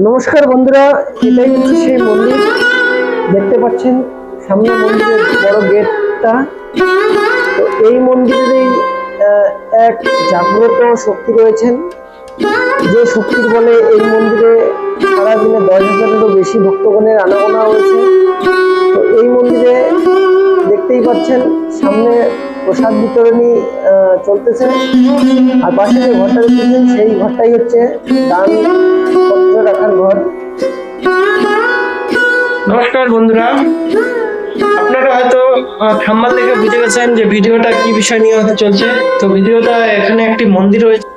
নমস্কার বন্ধুরা, এটাই হচ্ছে সেই মন্দির। দেখতে পাচ্ছেন, সামনে মন্দিরের বড় গেটটা। তো এই মন্দিরেরই এক জাগ্রত শক্তি রয়েছেন। যে শক্তির বলে এই মন্দিরে সারাদিনে দশ হাজারেরও বেশি ভক্তগণের আনাগোনা হয়েছে। তো এই মন্দিরে দেখতেই পাচ্ছেন, সামনে প্রসাদ বিতরণী চলতেছে। আর পাশে যে ঘরটা দেখতেছেন, সেই ঘরটাই হচ্ছে দান নমস্কার বন্ধুরা। আপনারা হয়তো থাম্বাল দেখে বুঝে গেছেন যে ভিডিওটা কি বিষয় নিয়ে হতে চলছে। তো ভিডিওটা এখানে একটি মন্দির রয়েছে,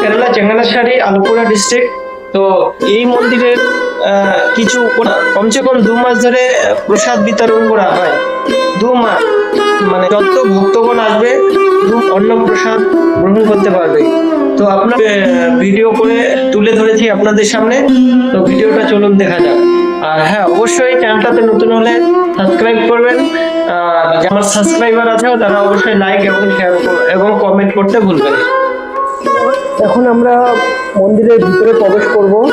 কেরালা চেঙ্গালাশাড়ি আলপুরা ডিস্ট্রিক্ট তো এই মন্দিরের কিছু কমসে কম দু মাস ধরে প্রসাদ বিতরণ করা হয়। দু মাস। মানে যত ভক্তগণ আসবে দু- অন্ন প্রসাদ গ্রহণ করতে পারবে। তো আপনার ভিডিও করে তুলে ধরেছি আপনাদের সামনে। তো ভিডিওটা চলুন দেখা যাক। আর হ্যাঁ অবশ্যই চ্যানেলটাতে নতুন হলে সাবস্ক্রাইব করবেন। আমার সাবস্ক্রাইবার আছে, তারা অবশ্যই লাইক এবং শেয়ার এবং কমেন্ট করতে ভুলবেন এখন আমরা মন্দিরের ভিতরে প্রবেশ করব।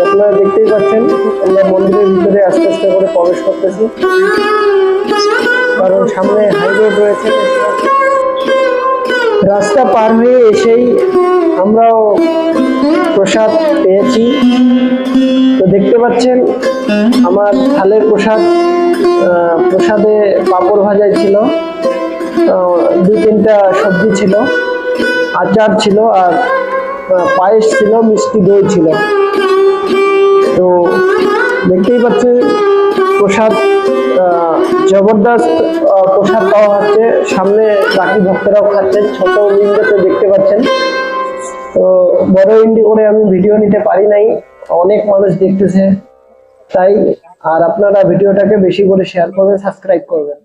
আপনারা দেখতেই পাচ্ছেন, আমরা মন্দিরের ভিতরে আস্তে আস্তে করে প্রবেশ করতেছি। কারণ সামনে হাই রয়েছে। রাস্তা পার হয়ে এসেই আমরাও প্রসাদ পেয়েছি। তো দেখতে পাচ্ছেন আমার থালের প্রসাদ প্রসাদে পাঁপড় ভাজাই ছিল। দুই তিনটা সবজি ছিল আচার ছিল আর পায়েস ছিল মিষ্টি দই ছিল। তো দেখতেই পাচ্ছি প্রসাদ আহ, জবরদস্ত প্রসাদ পাওয়া হচ্ছে। সামনে বাকি ভক্তরাও খাচ্ছেন, ছোট উইন্ডোতে দেখতে পাচ্ছেন। তো বড় উইন্ডো করে আমি ভিডিও নিতে পারি নাই, অনেক মানুষ দেখতেছে। তাই, আর আপনারা ভিডিওটাকে বেশি করে শেয়ার করবেন সাবস্ক্রাইব করবেন।